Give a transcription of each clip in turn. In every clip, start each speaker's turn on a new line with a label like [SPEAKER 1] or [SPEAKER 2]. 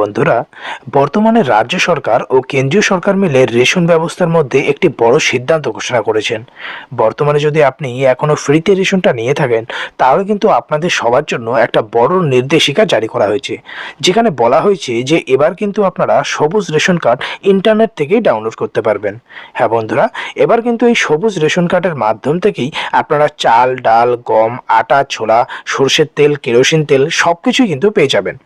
[SPEAKER 1] বন্ধুরা, বর্তমানে রাজ্য সরকার ও কেন্দ্রীয় সরকার মিলে রেশন ব্যবস্থার মধ্যে একটি বড় সিদ্ধান্ত ঘোষণা করেছেন। বর্তমানে যদি আপনি এখনও ফ্রিতে রেশনটা নিয়ে থাকেন, তাহলে কিন্তু আপনাদের সবার জন্য একটা বড় নির্দেশিকা জারি করা হয়েছে। যেখানে বলা হয়েছে যে, এবার কিন্তু আপনারা সবুজ রেশন কার্ড ইন্টারনেট থেকেই ডাউনলোড করতে পারবেন। হ্যাঁ বন্ধুরা, এবার কিন্তু এই সবুজ রেশন কার্ডের মাধ্যম থেকেই আপনারা চাল, ডাল, গম, আটা, ছোলা, সর্ষের তেল, কেরোসিন তেল সব কিছুই কিন্তু পেয়ে যাবেন।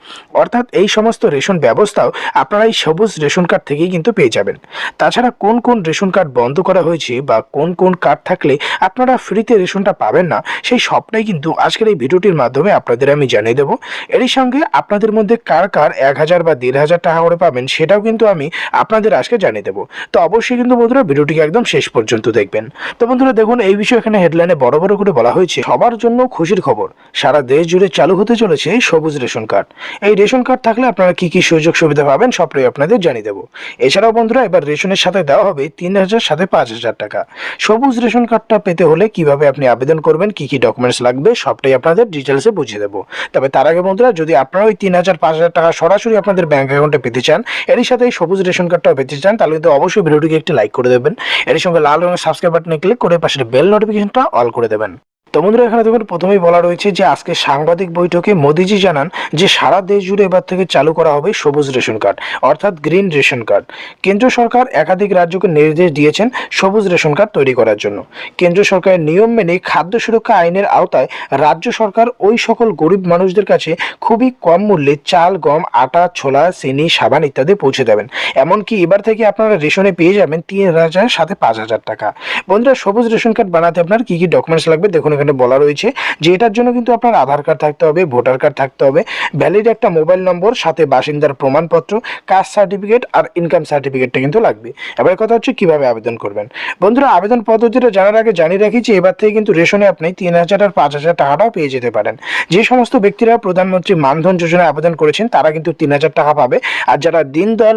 [SPEAKER 1] অর্থাৎ এই সমস্ত রেশন ব্যবস্থাও আপনারা এই সবুজ রেশন কার্ড থেকেই কিন্তু পেয়ে যাবেন। তাছাড়া কোন কোন রেশন কার্ড বন্ধ করা হয়েছে বা কোন কোন কার্ড থাকলে আপনারা ফ্রিতে রেশনটা পাবেন না, সেই সবটাই কিন্তু আজকের এই ভিডিওটির মাধ্যমে আপনাদের আমি জানিয়ে দেবো। এরই সঙ্গে আপনাদের মধ্যে কার কার এক হাজার বা দেড় হাজার টাকা করে পাবেন সেটাও কিন্তু আমি আপনাদের আজকে জানিয়ে দেবো। তো অবশ্যই কিন্তু বন্ধুরা ভিডিওটিকে একদম শেষ পর্যন্ত দেখবেন। তো বন্ধুরা দেখুন, এই বিষয়ে এখানে হেডলাইনে বড় বড় করে বলা হয়েছে, সবার জন্য খুশির খবর। সারা দেশ জুড়ে চালু হতে চলেছে সবুজ রেশন কার্ড। এই রেশন কার্ড থাকলে আপনারা কি কি সুযোগ সুবিধা পাবেন সবটাই আপনাদের জানিয়ে দেবো। এছাড়াও বন্ধুরা, এবার রেশনের সাথে দেওয়া হবে তিন হাজার সাথে পাঁচ হাজার টাকা। সবুজ রেশন কার্ডটা পেতে হলে কীভাবে আপনি আবেদন করবেন, কি কি ডকুমেন্টস লাগবে, সবটাই আপনাদের ডিটেলসে বুঝিয়ে দেবো। তবে তার আগে বন্ধুরা, যদি আপনারা ওই তিন হাজার, পাঁচ হাজার টাকা সরাসরি আপনাদের ব্যাঙ্ক অ্যাকাউন্টে পেতে চান, এরই সাথে এই সবুজ রেশন কার্ডটাও পেতে চান, তাহলে কিন্তু অবশ্যই ভিডিওটিকে একটি লাইক করে দেবেন। এর সঙ্গে লাল রঙের সাবস্ক্রাইব বাটনে ক্লিক করে পাশের বেল নোটিফিকেশনটা অল করে দেবেন। তো বন্ধুরা, এখানে দেখুন, প্রথমেই বলা রয়েছে যে আজকে সাংবাদিক বৈঠকে মোদিজি জানান যে সারা দেশ জুড়ে এবার থেকে চালু করা হবে সবুজ রেশন কার্ড, অর্থাৎ গ্রিন রেশন কার্ড। কেন্দ্র সরকার একাধিক রাজ্যকে নির্দেশ দিয়েছেন সবুজ রেশন কার্ড তৈরি করার জন্য। কেন্দ্র সরকারের নিয়ম মেনে খাদ্য সুরক্ষা আইনের আওতায় রাজ্য সরকার ওই সকল গরিব মানুষদের কাছে খুবই কম মূল্যে চাল, গম, আটা, ছোলা, চিনি, সাবান ইত্যাদি পৌঁছে দেবেন। এমনকি এবার থেকে আপনারা রেশনে পেয়ে যাবেন তিন হাজার সাথে পাঁচ হাজার টাকা। বন্ধুরা, সবুজ রেশন কার্ড বানাতে আপনার কি কি ডকুমেন্টস লাগবে? দেখুন এখানে বলা রয়েছে যে এটার জন্য কিন্তু আপনার আধার কার্ড থাকতে হবে, ভোটার কার্ড থাকতে হবে ভ্যালিড একটা মোবাইল নম্বর সাথে বাসিন্দার প্রমাণপত্র কাস্ট সার্টিফিকেট আর ইনকাম সার্টিফিকেটটা কিন্তু লাগবে। এবার কথা হচ্ছে কীভাবে আবেদন করবেন। বন্ধুরা, আবেদন পদ্ধতিটা জানার আগে জানিয়ে রাখি যে এবার থেকে কিন্তু রেশনে আপনি তিন হাজার আর পাঁচ হাজার টাকাটাও পেয়ে যেতে পারেন। যে সমস্ত ব্যক্তিরা প্রধানমন্ত্রী মানধন যোজনায় আবেদন করেছেন, তারা কিন্তু তিন হাজার টাকা পাবে। আর যারা দিনদয়াল